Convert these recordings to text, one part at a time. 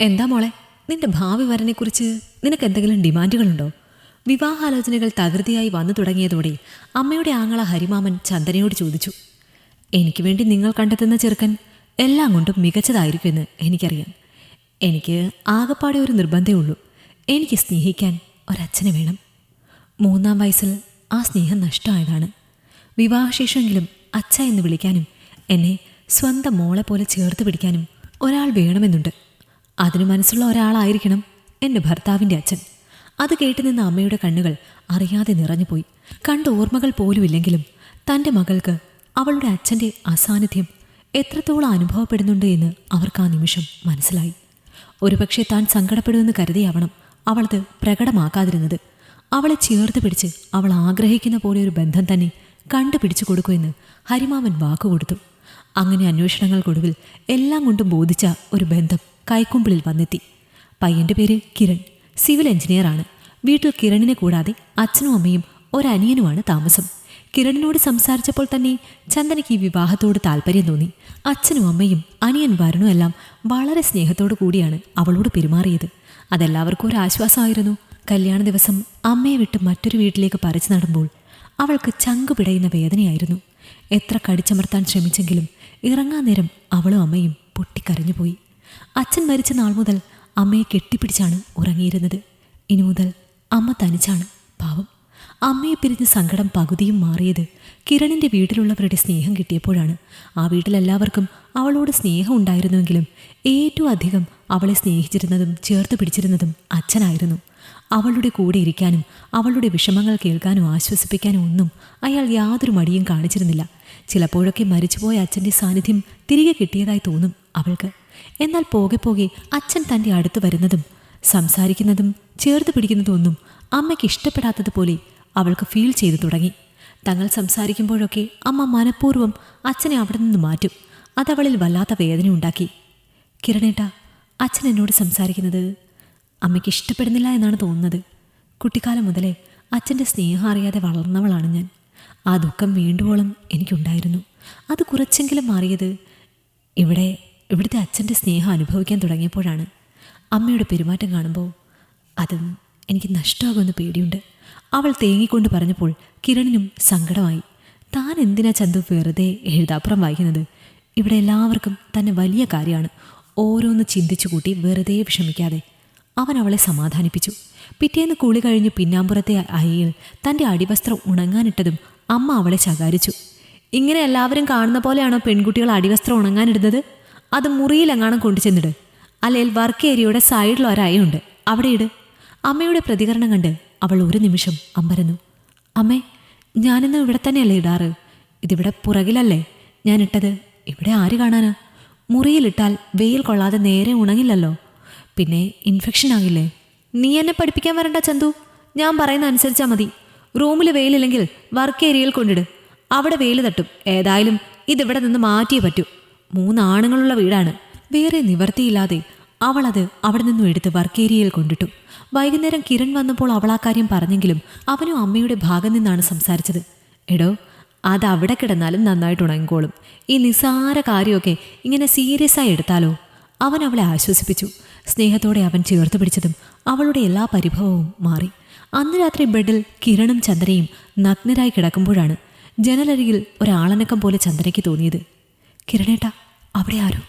എന്താ മോളെ? നിന്റെ ഭാവി വരനെക്കുറിച്ച് നിനക്ക് എന്തെങ്കിലും ഡിമാൻഡുകളുണ്ടോ? വിവാഹാലോചനകൾ തകൃതിയായി വന്നു തുടങ്ങിയതോടെ അമ്മയുടെ ആങ്ങള ഹരിമാമൻ ചന്ദനയോട് ചോദിച്ചു എനിക്ക് വേണ്ടി നിങ്ങൾ കണ്ടെത്തുന്ന ചെറുക്കൻ എല്ലാം കൊണ്ടും മികച്ചതായിരിക്കുമെന്ന് എനിക്കറിയാം. എനിക്ക് ആകപ്പാടെ ഒരു നിർബന്ധമേ ഉള്ളൂ. എനിക്ക് സ്നേഹിക്കാൻ ഒരച്ഛനെ വേണം. മൂന്നാം വയസ്സിൽ ആ സ്നേഹം നഷ്ടമായതാണ്. വിവാഹശേഷമെങ്കിലും അച്ഛ എന്ന് വിളിക്കാനും എന്നെ സ്വന്തം മോളെ പോലെ ചേർത്ത് പിടിക്കാനും ഒരാൾ വേണമെന്നുണ്ട്. അതിന് മനസ്സുള്ള ഒരാളായിരിക്കണം എന്റെ ഭർത്താവിന്റെ അച്ഛൻ. അത് കേട്ടു നിന്ന അമ്മയുടെ കണ്ണുകൾ അറിയാതെ നിറഞ്ഞുപോയി. കണ്ട ഓർമ്മകൾ പോലുമില്ലെങ്കിലും തന്റെ മകൾക്ക് അവളുടെ അച്ഛന്റെ അസാന്നിധ്യം എത്രത്തോളം അനുഭവപ്പെടുന്നുണ്ട് എന്ന് അവർക്ക് ആ നിമിഷം മനസ്സിലായി. ഒരുപക്ഷെ താൻ സങ്കടപ്പെടുമെന്ന് കരുതിയാവണം അവളത് പ്രകടമാക്കാതിരുന്നത്. അവളെ ചേർത്ത് പിടിച്ച് അവൾ ആഗ്രഹിക്കുന്ന പോലെ ഒരു ബന്ധം തന്നെ കണ്ടുപിടിച്ചു കൊടുക്കുമെന്ന് ഹരിമാമൻ വാക്കുകൊടുത്തു. അങ്ങനെ അന്വേഷണങ്ങൾക്കൊടുവിൽ എല്ലാം കൊണ്ടും ബോധിച്ച ഒരു ബന്ധം കൈക്കുമ്പിളിൽ വന്നെത്തി. പയ്യന്റെ പേര് കിരൺ. സിവിൽ എഞ്ചിനീയറാണ് വീട്ടിൽ കിരണിനെ കൂടാതെ അച്ഛനും അമ്മയും ഒരനിയനുമാണ് താമസം. കിരണിനോട് സംസാരിച്ചപ്പോൾ തന്നെ ചന്ദനയ്ക്ക് ഈ വിവാഹത്തോട് താല്പര്യം തോന്നി. അച്ഛനും അമ്മയും അനിയൻ വരുണും എല്ലാം വളരെ സ്നേഹത്തോടു കൂടിയാണ് അവളോട് പെരുമാറിയത്. അതെല്ലാവർക്കും ഒരു ആശ്വാസമായിരുന്നു. കല്യാണ ദിവസം അമ്മയെ വിട്ട് മറ്റൊരു വീട്ടിലേക്ക് പറിച്ചു നടുമ്പോൾ അവൾക്ക് ചങ്കു പിടയുന്ന വേദനയായിരുന്നു. എത്ര കടിച്ചമർത്താൻ ശ്രമിച്ചെങ്കിലും ഇറങ്ങാൻ നേരം അവളും അമ്മയും പൊട്ടിക്കരഞ്ഞുപോയി. അച്ഛൻ മരിച്ച നാൾ മുതൽ അമ്മയെ കെട്ടിപ്പിടിച്ചാണ് ഉറങ്ങിയിരുന്നത്. ഇനി മുതൽ അമ്മ തനിച്ചാണ് പാവം. അമ്മയെ പിരിഞ്ഞ് സങ്കടം പകുതിയും മാറിയത് കിരണിന്റെ വീട്ടിലുള്ളവരുടെ സ്നേഹം കിട്ടിയപ്പോഴാണ്. ആ വീട്ടിലെല്ലാവർക്കും അവളോട് സ്നേഹം ഉണ്ടായിരുന്നുവെങ്കിലും ഏറ്റവും അധികം അവളെ സ്നേഹിച്ചിരുന്നതും ചേർത്ത് പിടിച്ചിരുന്നതും അച്ഛനായിരുന്നു. അവളുടെ കൂടെ ഇരിക്കാനും അവളുടെ വിഷമങ്ങൾ കേൾക്കാനും ആശ്വസിപ്പിക്കാനും ഒന്നും അയാൾ യാതൊരു മടിയും കാണിച്ചിരുന്നില്ല. ചിലപ്പോഴൊക്കെ മരിച്ചുപോയ അച്ഛന്റെ സാന്നിധ്യം തിരികെ കിട്ടിയതായി തോന്നും അവൾക്ക്. എന്നാൽ പോകെ പോകെ അച്ഛൻ തന്റെ അടുത്ത് വരുന്നതും സംസാരിക്കുന്നതും ചേർത്ത് പിടിക്കുന്നതും ഒന്നും അമ്മയ്ക്ക് ഇഷ്ടപ്പെടാത്തതുപോലെ അവൾക്ക് ഫീൽ ചെയ്തു തുടങ്ങി. തങ്ങൾ സംസാരിക്കുമ്പോഴൊക്കെ അമ്മ മനഃപൂർവം അച്ഛനെ അവിടെ നിന്ന് മാറ്റും അതവളിൽ വല്ലാത്ത വേദന ഉണ്ടാക്കി. കിരണേട്ട അച്ഛൻ എന്നോട് സംസാരിക്കുന്നത് അമ്മയ്ക്ക് ഇഷ്ടപ്പെടുന്നില്ല എന്നാണ് തോന്നുന്നത്. കുട്ടിക്കാലം മുതലേ അച്ഛന്റെ സ്നേഹം അറിയാതെ വളർന്നവളാണ് ഞാൻ. ആ ദുഃഖം വീണ്ടുവോളം എനിക്കുണ്ടായിരുന്നു. അത് കുറച്ചെങ്കിലും മാറിയത് ഇവിടെ ഇവിടുത്തെ അച്ഛന്റെ സ്നേഹം അനുഭവിക്കാൻ തുടങ്ങിയപ്പോഴാണ് അമ്മയുടെ പെരുമാറ്റം കാണുമ്പോൾ അതും എനിക്ക് നഷ്ടമാകുമെന്ന് പേടിയുണ്ട്. അവൾ തേങ്ങിക്കൊണ്ട് പറഞ്ഞപ്പോൾ കിരണിനും സങ്കടമായി. താൻ എന്തിനാ ചന്തു വെറുതെ എഴുതാപ്പുറം വായിക്കുന്നത്? ഇവിടെ എല്ലാവർക്കും തന്നെ വലിയ കാര്യമാണ്. ഓരോന്ന് ചിന്തിച്ചു കൂട്ടി വെറുതെ വിഷമിക്കാതെ. അവൻ അവളെ സമാധാനിപ്പിച്ചു. പിറ്റേന്ന് കുളി കഴിഞ്ഞ് പിന്നാമ്പുറത്തെ അയയിൽ തന്റെ അടിവസ്ത്രം ഉണങ്ങാനിട്ടതും അമ്മ അവളെ ശകാരിച്ചു. ഇങ്ങനെ എല്ലാവരും കാണുന്ന പോലെയാണോ പെൺകുട്ടികൾ അടിവസ്ത്രം ഉണങ്ങാനിടുന്നത്? അത് മുറിയിലെങ്ങാണം കൊണ്ടു ചെന്നിട് അല്ലെങ്കിൽ വർക്ക് ഏരിയയുടെ സൈഡിൽ ഒരയുണ്ട്. അവിടെ ഇട്. അമ്മയുടെ പ്രതികരണം കണ്ട് അവൾ ഒരു നിമിഷം അമ്പരന്നു. അമ്മേ ഞാനിന്ന് ഇവിടെ തന്നെയല്ലേ ഇടാറ്? ഇതിവിടെ പുറകിലല്ലേ ഞാൻ ഇട്ടത്? ഇവിടെ ആര് കാണാനാ? മുറിയിലിട്ടാൽ വെയിൽ കൊള്ളാതെ നേരെ ഉണങ്ങില്ലല്ലോ. പിന്നെ ഇൻഫെക്ഷൻ ആകില്ലേ? നീ എന്നെ പഠിപ്പിക്കാൻ വരണ്ട ചന്തു. ഞാൻ പറയുന്ന അനുസരിച്ചാൽ മതി. റൂമിൽ വെയിലില്ലെങ്കിൽ വർക്ക് ഏരിയയിൽ കൊണ്ടിട്. അവിടെ വെയിൽ തട്ടും. ഏതായാലും ഇതിവിടെ നിന്ന് മാറ്റിയേ പറ്റൂ. മൂന്നാണുങ്ങളുള്ള വീടാണ്. വേറെ നിവർത്തിയില്ലാതെ അവളത് അവിടെ നിന്നും എടുത്ത് വർക്ക് ഏരിയയിൽ കൊണ്ടിട്ടു. വൈകുന്നേരം കിരൺ വന്നപ്പോൾ അവൾ ആ കാര്യം പറഞ്ഞെങ്കിലും അവനും അമ്മയുടെ ഭാഗം നിന്നാണ് സംസാരിച്ചത്. എടോ അത് അവിടെ കിടന്നാലും നന്നായിട്ട് ഉണങ്ങിക്കോളും. ഈ നിസാര കാര്യമൊക്കെ ഇങ്ങനെ സീരിയസ് ആയി എടുത്താലോ? അവൻ അവളെ ആശ്വസിപ്പിച്ചു. സ്നേഹത്തോടെ അവൻ ചേർത്ത് പിടിച്ചതും അവളുടെ എല്ലാ പരിഭവവും മാറി. അന്ന് രാത്രി ബെഡിൽ കിരണും ചന്ദ്രയും നഗ്നരായി കിടക്കുമ്പോഴാണ് ജനലരികിൽ ഒരാളനക്കം പോലെ ചന്ദ്രയ്ക്ക് തോന്നിയത്. കിരണേട്ട അവിടെ ആരോ.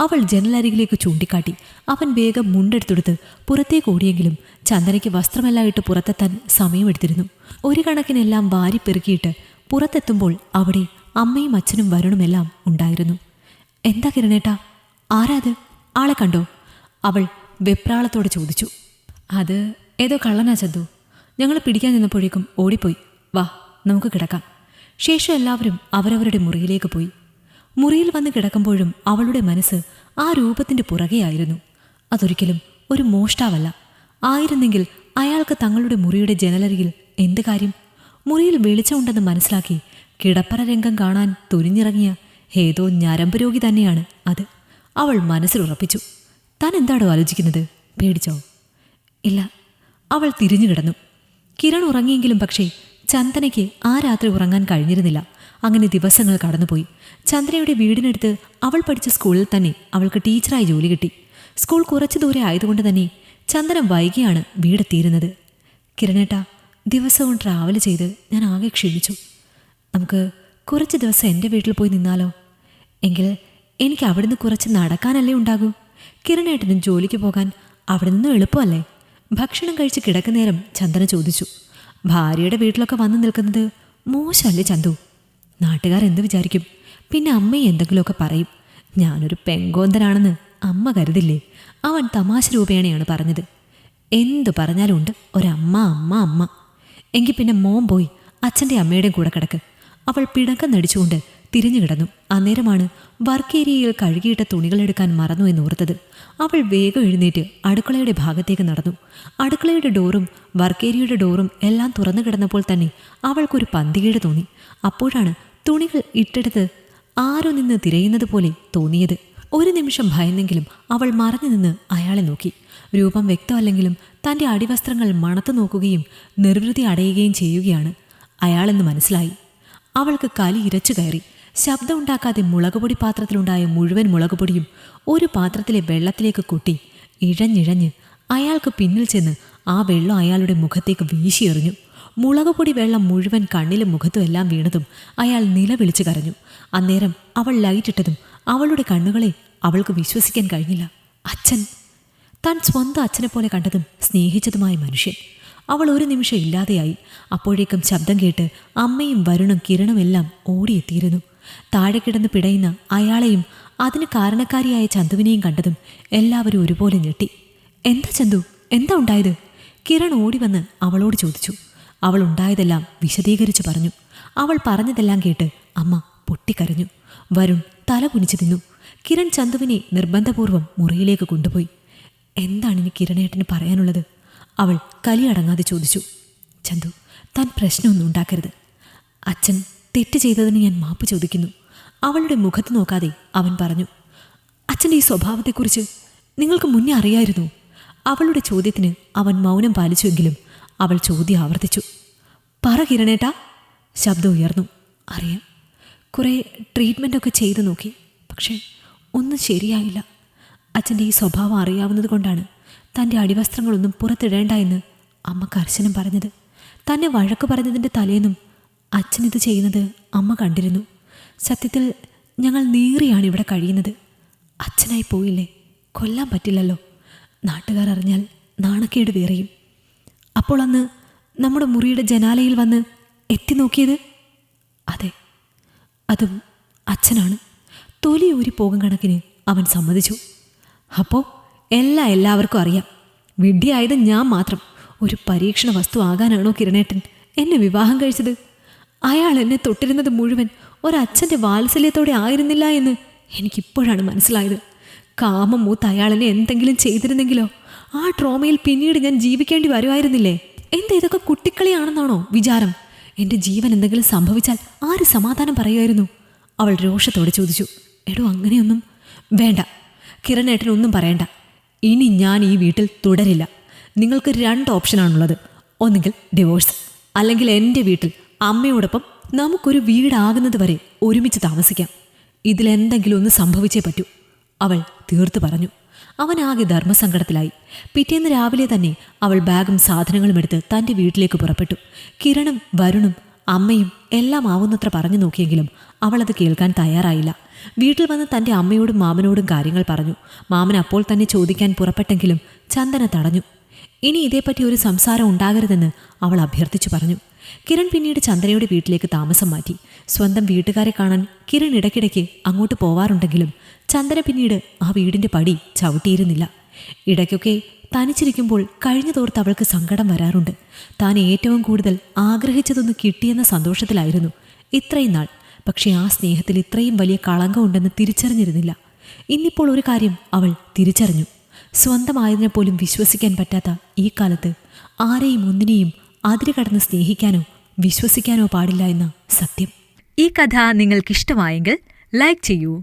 അവൾ ജനലരികിലേക്ക് ചൂണ്ടിക്കാട്ടി. അവൻ വേഗം മുണ്ടെടുത്തെടുത്ത് പുറത്തേക്ക് ഓടിയെങ്കിലും ചന്ദനയ്ക്ക് വസ്ത്രമെല്ലാം ഇട്ട് പുറത്തെത്താൻ സമയമെടുത്തിരുന്നു. ഒരു കണക്കിനെല്ലാം വാരി പെറുക്കിയിട്ട് പുറത്തെത്തുമ്പോൾ അവിടെ അമ്മയും അച്ഛനും വരുണുമെല്ലാം ഉണ്ടായിരുന്നു. എന്താ കിരണേട്ട? ആരാത് ആളെ കണ്ടോ? അവൾ വെപ്രാളത്തോടെ ചോദിച്ചു. അത് ഏതോ കള്ളനാ ചന്തു. ഞങ്ങൾ പിടിക്കാൻ നിന്നപ്പോഴേക്കും ഓടിപ്പോയി. വാ നമുക്ക് കിടക്കാം. ശേഷം എല്ലാവരും അവരവരുടെ മുറിയിലേക്ക് പോയി. മുറിയിൽ വന്ന് കിടക്കുമ്പോഴും അവളുടെ മനസ്സ് ആ രൂപത്തിന്റെ പുറകെയായിരുന്നു. അതൊരിക്കലും ഒരു മോഷ്ടാവല്ല. ആയിരുന്നെങ്കിൽ അയാൾക്ക് തങ്ങളുടെ മുറിയുടെ ജനലരികിൽ എന്ത് കാര്യം? മുറിയിൽ വെളിച്ചമുണ്ടെന്ന് മനസ്സിലാക്കി കിടപ്പറ രംഗം കാണാൻ തുനിഞ്ഞിറങ്ങിയ ഏതോ ഞരമ്പ് രോഗി തന്നെയാണ് അത്. അവൾ മനസ്സിലുറപ്പിച്ചു. താൻ എന്താണോ ആലോചിക്കുന്നത്? പേടിച്ചോ? ഇല്ല. അവൾ തിരിഞ്ഞു കിടന്നു കിരൺ ഉറങ്ങിയെങ്കിലും പക്ഷേ ചന്ദനയ്ക്ക് ആ രാത്രി ഉറങ്ങാൻ കഴിഞ്ഞിരുന്നില്ല. അങ്ങനെ ദിവസങ്ങൾ കടന്നുപോയി. ചന്ദ്രയുടെ വീടിനടുത്ത് അവൾ പഠിച്ച സ്കൂളിൽ തന്നെ അവൾക്ക് ടീച്ചറായി ജോലി കിട്ടി. സ്കൂൾ കുറച്ചു ദൂരെ ആയതുകൊണ്ട് തന്നെ ചന്ദ്രൻ വൈകിയാണ് വീടെത്തിയിരുന്നത്. കിരണേട്ട ദിവസവും ട്രാവൽ ചെയ്ത് ഞാൻ ആകെ ക്ഷീണിച്ചു. നമുക്ക് കുറച്ച് ദിവസം എന്റെ വീട്ടിൽ പോയി നിന്നാലോ? എങ്കിൽ എനിക്ക് അവിടുന്ന് കുറച്ച് നടക്കാനല്ലേ ഉണ്ടാകൂ? കിരണേട്ടനും ജോലിക്ക് പോകാൻ അവിടെ നിന്നും എളുപ്പമല്ലേ? ഭക്ഷണം കഴിച്ച് കിടക്കുന്നേരം ചന്ദ്രൻ ചോദിച്ചു. ഭാര്യയുടെ വീട്ടിലൊക്കെ വന്നു നിൽക്കുന്നത് മോശമല്ലേ ചന്തു? നാട്ടുകാർ എന്ത് വിചാരിക്കും? പിന്നെ അമ്മയെ എന്തെങ്കിലുമൊക്കെ പറയും. ഞാനൊരു പെങ്കോന്തനാണെന്ന് അമ്മ കരുതില്ലേ? അവൻ തമാശ രൂപേണയാണ് പറഞ്ഞത്. എന്തു പറഞ്ഞാലുണ്ട് ഒരമ്മ അമ്മ അമ്മ. എങ്കിൽ പിന്നെ മോൻ പോയി അച്ഛന്റെ അമ്മയുടെയും കൂടെ കിടക്ക്. അവൾ പിടക്കം നടിച്ചുകൊണ്ട് തിരിഞ്ഞു കിടന്നു. അന്നേരമാണ് വർക്കേരിയയിൽ കഴുകിയിട്ട തുണികളെടുക്കാൻ മറന്നു എന്ന് ഓർത്തത് അവൾ വേഗം എഴുന്നേറ്റ് അടുക്കളയുടെ ഭാഗത്തേക്ക് നടന്നു. അടുക്കളയുടെ ഡോറും വർക്കേരിയുടെ ഡോറും എല്ലാം തുറന്നു കിടന്നപ്പോൾ തന്നെ അവൾക്കൊരു പന്തികേട് തോന്നി. അപ്പോഴാണ് തുണികൾ ഇട്ടെടുത്ത് ആരോ നിന്ന് തിരയുന്നത് പോലെ തോന്നിയത്. ഒരു നിമിഷം ഭയന്നെങ്കിലും അവൾ മറഞ്ഞു നിന്ന് അയാളെ നോക്കി. രൂപം വ്യക്തമല്ലെങ്കിലും തന്റെ അടിവസ്ത്രങ്ങൾ മണത്തു നോക്കുകയും നിർവൃതി അടയുകയും ചെയ്യുകയാണ്. അയാളെന്ന് മനസ്സിലായി. അവൾക്ക് കലി ഇരച്ചു കയറി. ശബ്ദമുണ്ടാക്കാതെ മുളകുപൊടി പാത്രത്തിലുണ്ടായ മുഴുവൻ മുളകുപൊടിയും ഒരു പാത്രത്തിലെ വെള്ളത്തിലേക്ക് കൊട്ടി ഇഴഞ്ഞിഴഞ്ഞ് അയാൾക്ക് പിന്നിൽ ചെന്ന് ആ വെള്ളം അയാളുടെ മുഖത്തേക്ക് വീശിയെറിഞ്ഞു മുളകുപൊടി വെള്ളം മുഴുവൻ കണ്ണിലും മുഖത്തും എല്ലാം വീണതും അയാൾ നിലവിളിച്ചു കരഞ്ഞു. അന്നേരം അവൾ ലൈറ്റിട്ടതും അവളുടെ കണ്ണുകളെ അവൾക്ക് വിശ്വസിക്കാൻ കഴിഞ്ഞില്ല. അച്ഛൻ. താൻ സ്വന്തം അച്ഛനെ പോലെ കണ്ടതും സ്നേഹിച്ചതുമായ മനുഷ്യൻ. അവൾ ഒരു നിമിഷം ഇല്ലാതെയായി. അപ്പോഴേക്കും ശബ്ദം കേട്ട് അമ്മയും വരുണും കിരണും എല്ലാം ഓടിയെത്തിയിരുന്നു. താഴെ കിടന്ന് പിടയുന്ന അയാളെയും അതിന് കാരണക്കാരിയായ ചന്തുവിനെയും കണ്ടതും എല്ലാവരും ഒരുപോലെ ഞെട്ടി. എന്താ ചന്തു? എന്താ ഉണ്ടായത്? കിരൺ ഓടി വന്ന് അവളോട് ചോദിച്ചു. അവൾ ഉണ്ടായതെല്ലാം വിശദീകരിച്ചു പറഞ്ഞു. അവൾ പറഞ്ഞതെല്ലാം കേട്ട് അമ്മ പൊട്ടിക്കരഞ്ഞു. വരുൺ തല കുനിച്ചു തിന്നു കിരൺ ചന്തുവിനെ നിർബന്ധപൂർവം മുറിയിലേക്ക് കൊണ്ടുപോയി. എന്താണ് ഇനി കിരണേട്ടന് പറയാനുള്ളത്? അവൾ കലിയടങ്ങാതെ ചോദിച്ചു. ചന്തു താൻ പ്രശ്നമൊന്നും ഉണ്ടാക്കരുത്. അച്ഛൻ തെറ്റ് ചെയ്തതിന് ഞാൻ മാപ്പ് ചോദിക്കുന്നു. അവളുടെ മുഖത്ത് നോക്കാതെ അവൻ പറഞ്ഞു. അച്ഛന്റെ ഈ സ്വഭാവത്തെക്കുറിച്ച് നിങ്ങൾക്ക് മുന്നേ അറിയായിരുന്നു. അവളുടെ ചോദ്യത്തിന് അവൻ മൗനം പാലിച്ചുവെങ്കിലും അവൾ ചോദ്യം ആവർത്തിച്ചു. പറ കിരണേട്ടാ. ശബ്ദം ഉയർന്നു. അറിയാം. കുറേ ട്രീറ്റ്മെന്റൊക്കെ ചെയ്തു നോക്കി. പക്ഷേ ഒന്നും ശരിയായില്ല. അച്ഛന്റെ ഈ സ്വഭാവം അറിയാവുന്നത് കൊണ്ടാണ് തന്റെ അടിവസ്ത്രങ്ങളൊന്നും പുറത്തിടേണ്ട എന്ന് അമ്മ കർശനം പറഞ്ഞത്. തന്നെ വഴക്ക് പറഞ്ഞതിന്റെ തലേന്നും അച്ഛനിത് ചെയ്യുന്നത് അമ്മ കണ്ടിരുന്നു. സത്യത്തിൽ ഞങ്ങൾ നീറിയാണ് ഇവിടെ കഴിയുന്നത്. അച്ഛനായി പോയില്ലേ? കൊല്ലാൻ പറ്റില്ലല്ലോ. നാട്ടുകാർ അറിഞ്ഞാൽ നാണക്കേട് വേറെയും. അപ്പോൾ അന്ന് നമ്മുടെ മുറിയുടെ ജനാലയിൽ വന്ന് എത്തി നോക്കിയത്? അതെ അതും അച്ഛനാണ്. തൊലി ഊരി പോകും കണക്കിന് അവൻ സമ്മതിച്ചു. അപ്പോൾ എല്ലാ എല്ലാവർക്കും അറിയാം. വിഡ്ഢിയായത് ഞാൻ മാത്രം. ഒരു പരീക്ഷണ വസ്തു ആകാനാണോ കിരണേട്ടൻ എന്നെ വിവാഹം കഴിച്ചത്? അയാൾ എന്നെ തൊട്ടിരുന്നത് മുഴുവൻ ഒരച്ഛന്റെ വാത്സല്യത്തോടെ ആയിരുന്നില്ല എന്ന് എനിക്കിപ്പോഴാണ് മനസ്സിലായത്. കാമം മൂത്ത് അയാൾ എന്നെ എന്തെങ്കിലും ചെയ്തിരുന്നെങ്കിലോ? ആ ട്രോമയിൽ പിന്നീട് ഞാൻ ജീവിക്കേണ്ടി വരുമായിരുന്നില്ലേ? എന്താ ഇതൊക്കെ കുട്ടിക്കളിയാണെന്നാണോ വിചാരം? എന്റെ ജീവൻ എന്തെങ്കിലും സംഭവിച്ചാൽ ആര് സമാധാനം പറയുമായിരുന്നു? അവൾ രോഷത്തോടെ ചോദിച്ചു. എടോ അങ്ങനെയൊന്നും വേണ്ട. കിരണേട്ടൻ ഒന്നും പറയണ്ട. ഇനി ഞാൻ ഈ വീട്ടിൽ തുടരില്ല. നിങ്ങൾക്ക് രണ്ട് ഓപ്ഷനാണുള്ളത്. ഒന്നുകിൽ ഡിവോഴ്സ് അല്ലെങ്കിൽ എന്റെ വീട്ടിൽ അമ്മയോടൊപ്പം നമുക്കൊരു വീടാകുന്നത് വരെ ഒരുമിച്ച് താമസിക്കാം. ഇതിലെന്തെങ്കിലും ഒന്ന് സംഭവിച്ചേ പറ്റൂ അവൾ തീർത്തു പറഞ്ഞു. അവനാകെ ധർമ്മസങ്കടത്തിലായി. പിറ്റേന്ന് രാവിലെ തന്നെ അവൾ ബാഗും സാധനങ്ങളും എടുത്ത് തന്റെ വീട്ടിലേക്ക് പുറപ്പെട്ടു. കിരണും വരുണും അമ്മയും എല്ലാം ആവുന്നത്ര പറഞ്ഞു നോക്കിയെങ്കിലും അവൾ അത് കേൾക്കാൻ തയ്യാറായില്ല. വീട്ടിൽ വന്ന് തന്റെ അമ്മയോടും മാമനോടും കാര്യങ്ങൾ പറഞ്ഞു. മാമൻ അപ്പോൾ തന്നെ ചോദിക്കാൻ പുറപ്പെട്ടെങ്കിലും ചന്ദന തടഞ്ഞു. ഇനി ഇതേപ്പറ്റി ഒരു സംസാരം ഉണ്ടാകരുതെന്ന് അവൾ അഭ്യർത്ഥിച്ചു പറഞ്ഞു. കിരൺ പിന്നീട് ചന്ദനയുടെ വീട്ടിലേക്ക് താമസം മാറ്റി. സ്വന്തം വീട്ടുകാരെ കാണാൻ കിരൺ ഇടയ്ക്കിടയ്ക്ക് അങ്ങോട്ട് പോവാറുണ്ടെങ്കിലും ചന്ദന പിന്നീട് ആ വീടിന്റെ പടി ചവിട്ടിയിരുന്നില്ല. ഇടയ്ക്കൊക്കെ തനിച്ചിരിക്കുമ്പോൾ കഴിഞ്ഞു തോർത്ത് അവൾക്ക് സങ്കടം വരാറുണ്ട്. താൻ ഏറ്റവും കൂടുതൽ ആഗ്രഹിച്ചതൊന്ന് കിട്ടിയെന്ന സന്തോഷത്തിലായിരുന്നു ഇത്രയും നാൾ. പക്ഷേ ആ സ്നേഹത്തിൽ ഇത്രയും വലിയ കളങ്കമുണ്ടെന്ന് തിരിച്ചറിഞ്ഞിരുന്നില്ല. ഇന്നിപ്പോൾ ഒരു കാര്യം അവൾ തിരിച്ചറിഞ്ഞു. സ്വന്തമായതിനെ പോലും വിശ്വസിക്കാൻ പറ്റാത്ത ഈ കാലത്ത് ആരെയും ഒന്നിനെയും അതിര് കടന്ന് സ്നേഹിക്കാനോ വിശ്വസിക്കാനോ പാടില്ല എന്ന സത്യം. ഈ കഥ നിങ്ങൾക്കിഷ്ടമായെങ്കിൽ ലൈക്ക് ചെയ്യൂ